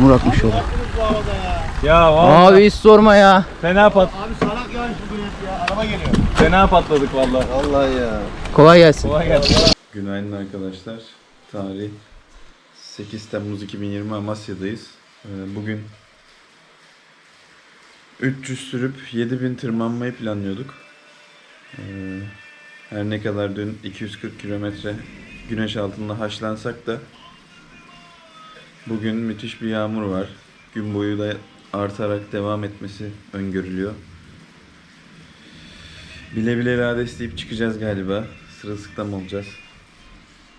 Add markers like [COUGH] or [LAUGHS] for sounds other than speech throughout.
Yağmur akmış yola. Ya vallahi Abi hiç sorma ya. fena pat Abi salak yağış bugün hep ya. Araba geliyor. fena patladık vallahi. Vallahi ya. Kolay gelsin. Kolay gelsin. Günaydın arkadaşlar. Tarih 8 Temmuz 2020 Amasya'dayız. Ee, Bugün 300 sürüp 7000 tırmanmayı planlıyorduk. Ee, Her ne kadar dün 240 kilometre güneş altında haşlansak da bugün müthiş bir yağmur var. Gün boyu da artarak devam etmesi öngörülüyor. Bile bile lades deyip çıkacağız galiba. Sırılsıklam olacağız.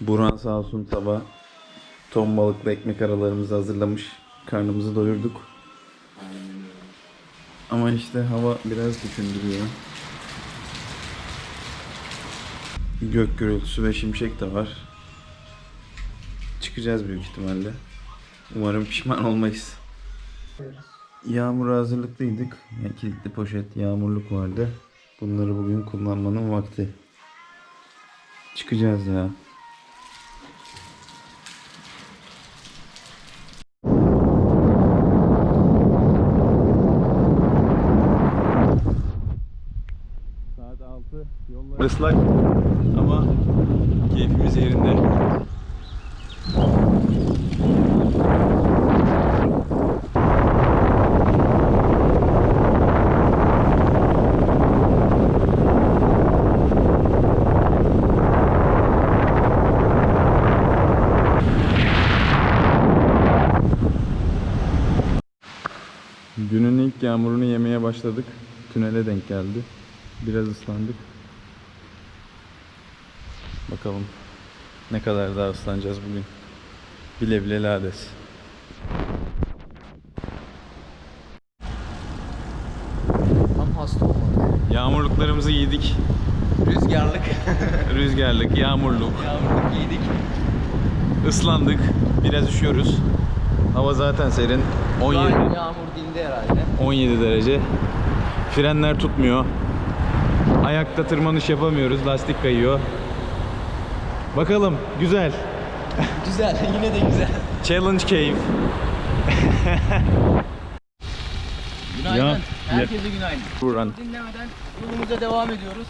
Burhan sağ olsun sabah ton balıklı ekmek aralarımızı hazırlamış. Karnımızı doyurduk. Ama işte hava biraz düşündürüyor. Gök gürültüsü ve şimşek de var. Çıkacağız büyük ihtimalle. Umarım pişman olmayız. Yağmura hazırlıklıydık. Yani kilitli poşet, yağmurluk vardı. Bunları bugün kullanmanın vakti. Çıkacağız ya. Saat 6 yollar ıslak ama keyfimiz yerinde. Günün ilk yağmurunu yemeye başladık. Tünele denk geldi. Biraz ıslandık. Bakalım ne kadar daha ıslanacağız bugün. Bile bile lades. Tam hasta olmadı. Yağmurluklarımızı giydik. Rüzgarlık. [LAUGHS] Rüzgarlık, yağmurluk, Yağmurluk giydik. ıslandık. Biraz üşüyoruz. Hava zaten serin. 17 Şu an yağmur dindi herhalde. 17 derece. Frenler tutmuyor. Ayakta tırmanış yapamıyoruz. Lastik kayıyor. Bakalım güzel. [LAUGHS] Güzel. [LAUGHS] Yine de güzel. Challenge Cave. [LAUGHS] Günaydın. Ya, Herkese günaydın. Buran. Dinlemeden yolumuza devam ediyoruz.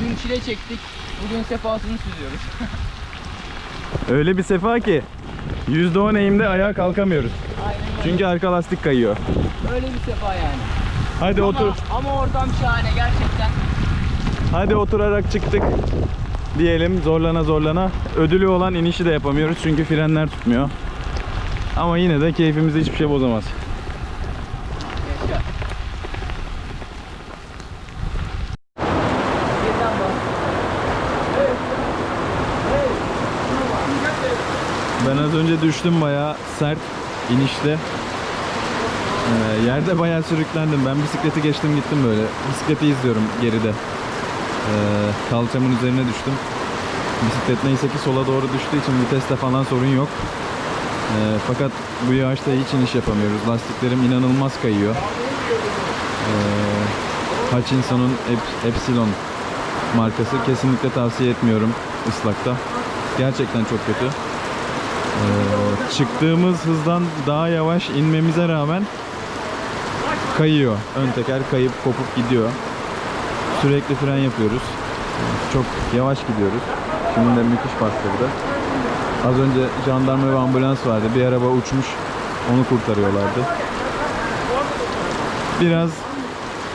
Dün çile çektik. Bugün sefasını süzüyoruz. Öyle bir sefa ki %10 eğimde ayağa kalkamıyoruz. Aynen. Çünkü arka lastik kayıyor. Öyle bir sefa yani. Hadi Ama, otur. ama ortam şahane gerçekten. Hadi oturarak çıktık. Diyelim zorlana zorlana. Ödülü olan inişi de yapamıyoruz çünkü frenler tutmuyor. Ama yine de keyfimizi hiçbir şey bozamaz. Ben az önce düştüm bayağı sert inişte. Ee, yerde bayağı sürüklendim. Ben bisikleti geçtim gittim böyle. Bisikleti izliyorum geride. Ee, kalçamın üzerine düştüm. Bisiklet neyse ki sola doğru düştüğü için viteste falan sorun yok. Ee, fakat bu yağışta hiç iniş yapamıyoruz. Lastiklerim inanılmaz kayıyor. Ee, Hutchinson'un Ep- Epsilon markası. Kesinlikle tavsiye etmiyorum ıslakta. Gerçekten çok kötü. Ee, çıktığımız hızdan daha yavaş inmemize rağmen kayıyor. Ön teker kayıp kopup gidiyor. Sürekli fren yapıyoruz. Çok yavaş gidiyoruz. Şimdi de müthiş bastırdı. Az önce jandarma ve ambulans vardı. Bir araba uçmuş. Onu kurtarıyorlardı. Biraz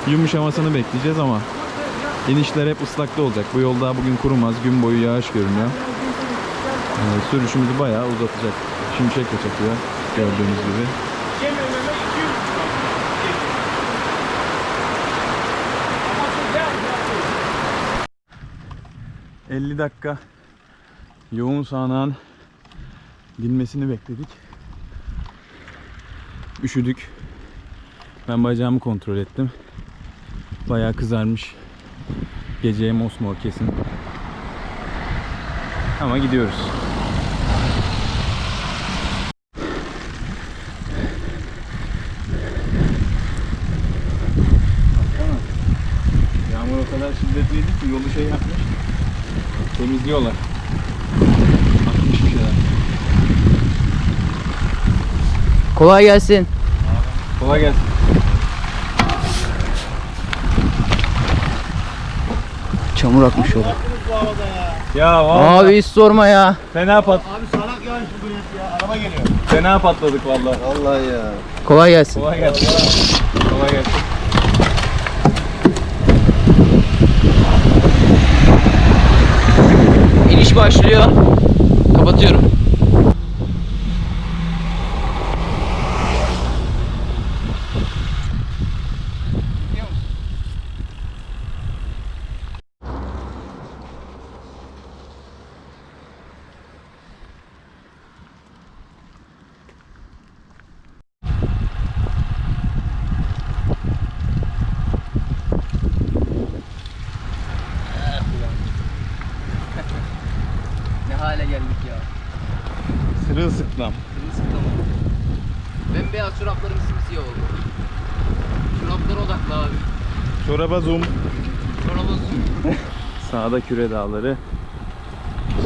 yumuşamasını bekleyeceğiz ama inişler hep ıslakta olacak. Bu yol daha bugün kurumaz. Gün boyu yağış görünüyor. Ee, sürüşümüzü bayağı uzatacak. Şimşek de çakıyor gördüğünüz gibi. 50 dakika yoğun sağanağın dinmesini bekledik. Üşüdük. Ben bacağımı kontrol ettim. Bayağı kızarmış. Geceye mosmor kesin. Ama gidiyoruz. Yağmur o kadar şiddetliydi ki yolu şey yapmış. Temizliyorlar. Atmış bir şeyler. Kolay gelsin. Kolay gelsin. Çamur akmış. Bu havada ya. Ya vallahi Abi hiç sorma ya. fena pat Abi salak yağış bugün hep ya. Araba geliyor. fena patladık vallahi. Vallahi ya. Kolay gelsin. Kolay gelsin. Kolay gelsin. İniş başlıyor. Kapatıyorum. Geldik ya. Sırılsıklam. Sırılsıklam oldu. Bembeyaz çoraplarım simsiyah oldu. Çoraplara odaklı abi. Çoraba zoom. Çoraba zoom. [LAUGHS] Sağda Küre Dağları.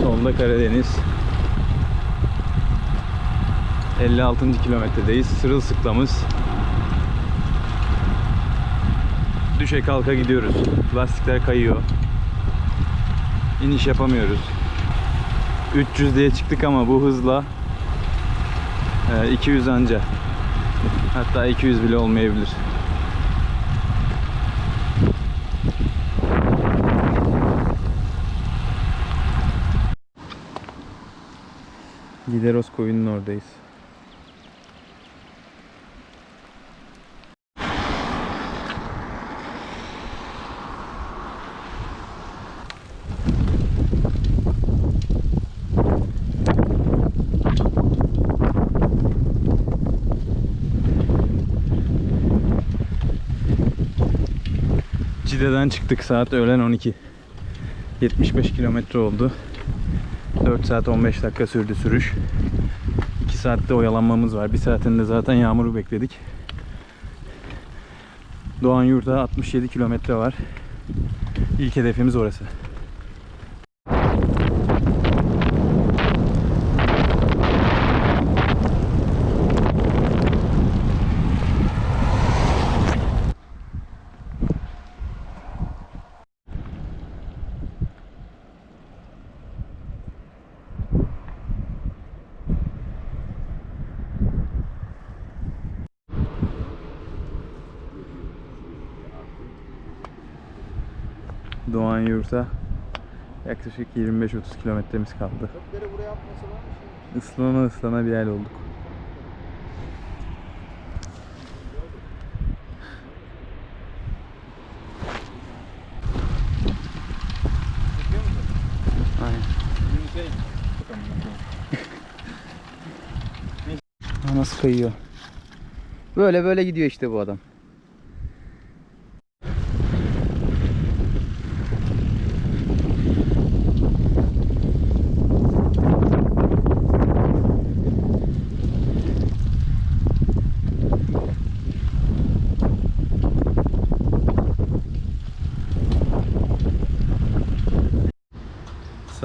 Solda Karadeniz. 56. kilometredeyiz. Sırılsıklamız. Düşe kalka gidiyoruz. Lastikler kayıyor. İniş yapamıyoruz. 300 diye çıktık ama bu hızla e, 200 anca. Hatta 200 bile olmayabilir. Gideros koyunun oradayız. Cide'den çıktık saat öğlen 12. 75 kilometre oldu. 4 saat 15 dakika sürdü sürüş. 2 saatte oyalanmamız var. 1 saatinde zaten yağmuru bekledik. Doğan Yurt'a 67 kilometre var. İlk hedefimiz orası. Doğan Yurt'a yaklaşık 25-30 kilometremiz kaldı. Islana ıslana bir yer olduk. Aynen. Nasıl kayıyor? Böyle böyle gidiyor işte bu adam.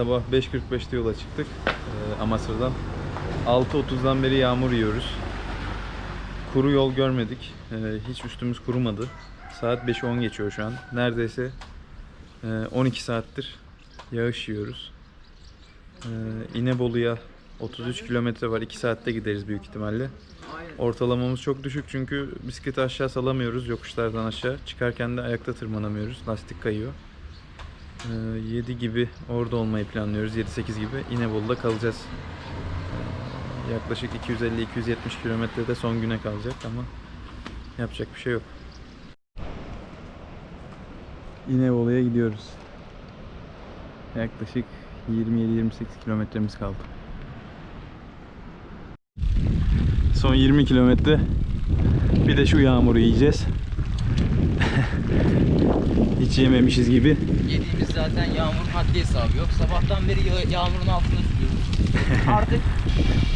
Sabah 5.45'te yola çıktık e, Amasra'dan. 6.30'dan beri yağmur yiyoruz. Kuru yol görmedik. E, hiç üstümüz kurumadı. Saat 5'i 10 geçiyor şu an. Neredeyse e, 12 saattir yağış yiyoruz. E, İnebolu'ya 33 kilometre var. 2 saatte gideriz büyük ihtimalle. Ortalamamız çok düşük çünkü bisikleti aşağı salamıyoruz yokuşlardan aşağı. Çıkarken de ayakta tırmanamıyoruz. Lastik kayıyor. Ee, 7 gibi orada olmayı planlıyoruz. 7-8 gibi İnebolu'da kalacağız. Ee, yaklaşık 250-270 kilometrede son güne kalacak ama yapacak bir şey yok. İnebolu'ya gidiyoruz. Yaklaşık 27-28 kilometremiz kaldı. Son 20 kilometre. Bir de şu yağmuru yiyeceğiz. Hiç yememişiz gibi. Yediğimiz zaten yağmurun haddi hesabı yok. Sabahtan beri ya- yağmurun altında sürüyoruz. [LAUGHS] Artık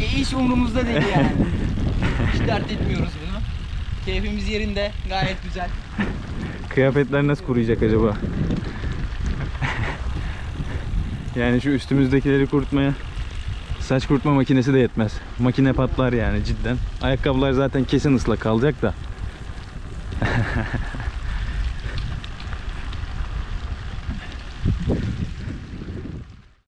hiç umurumuzda değil yani. [LAUGHS] Hiç dert etmiyoruz bunu. Keyfimiz yerinde. Gayet güzel. Kıyafetler nasıl kuruyacak acaba? yani şu üstümüzdekileri kurutmaya Saç kurutma makinesi de yetmez. Makine patlar yani cidden. Ayakkabılar zaten kesin ıslak kalacak da.